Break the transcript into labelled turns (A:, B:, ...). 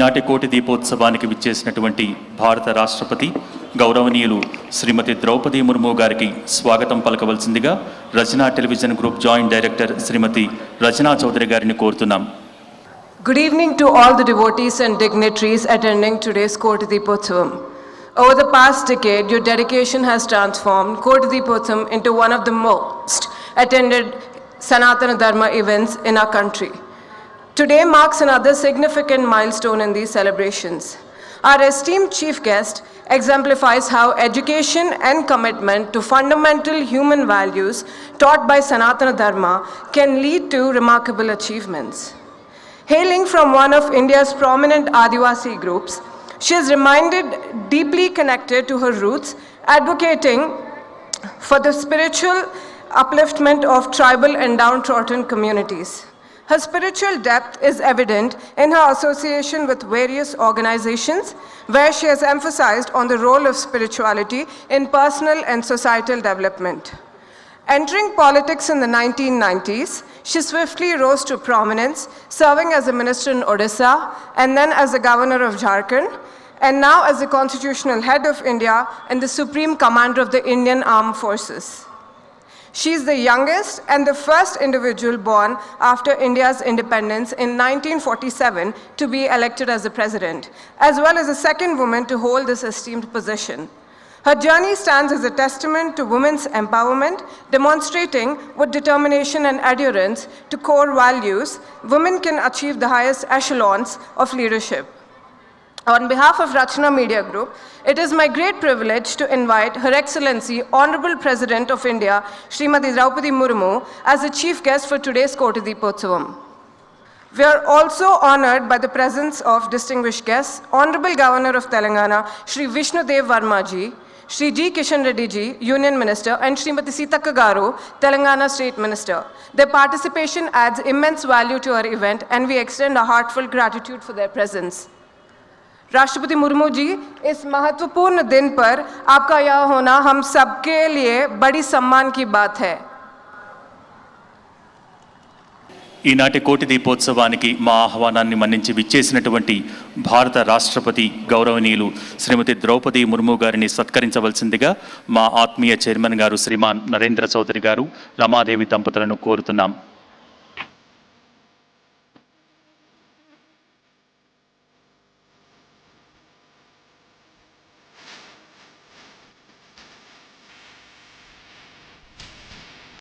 A: నాటి కోటి దీపోత్సవానికి విచ్చేసినటువంటి భారత రాష్ట్రపతి గౌరవనీయులు శ్రీమతి ద్రౌపది ముర్ము గారికి స్వాగతం పలకవలసిందిగా Rachana television group joint director Shrimati Rachana Chaudhary గారిని కోరుతున్నాం
B: Good evening to all the devotees and dignitaries attending today's Kotadipotsavam. Over the past decade, your dedication has transformed Kotadipotsavam into one of the most attended Sanatana Dharma events in our country. Today marks another significant milestone in these celebrations. Our esteemed chief guest exemplifies how education and commitment to fundamental human values taught by Sanatana Dharma can lead to remarkable achievements. Hailing from one of India's prominent Adivasi groups, she is reminded deeply connected to her roots, advocating for the spiritual upliftment of tribal and downtrodden communities. Her spiritual depth is evident in her association with various organizations where she has emphasized on the role of spirituality in personal and societal development. Entering politics in the 1990s, she swiftly rose to prominence, serving as a minister in Odisha and then as the governor of Jharkhand, and now as the constitutional head of India and the supreme commander of the Indian Armed Forces. She is the youngest and the first individual born after India's independence in 1947 to be elected as the president, as well as the second woman to hold this esteemed position. Her journey stands as a testament to women's empowerment, demonstrating with determination and adherence to core values, women can achieve the highest echelons of leadership. On behalf of Rachna Media Group, it is my great privilege to invite Her Excellency Honorable President of India, Srimati Draupadi Murmu, as the chief guest for today's Kotadipotsavam. We are also honored by the presence of distinguished guests, Honorable Governor of Telangana, Shri Vishnu Dev ji, Shri G. Kishan Reddy ji, Union Minister, and Srimati Sitaka Garu, Telangana State Minister. Their participation adds immense value to our event, and we extend a heartfelt gratitude for their presence. राष्ट्रपति मुर्मू जी इस महत्वपूर्ण दिन पर आपका यह होना हम सबके लिए बड़ी सम्मान की बात है
A: ఈనాటి కోటి దీపోత్సవానికి మా ఆహ్వానాన్ని మన్నించి విచ్చేసినటువంటి భారత రాష్ట్రపతి గౌరవనీయులు శ్రీమతి ద్రౌపది ముర్ము గారిని సత్కరించవలసిందిగా మా ఆత్మీయ చైర్మన్ గారు శ్రీమాన్ నరేంద్ర చౌదరి గారు రమాదేవి దంపతులను కోరుతున్నాం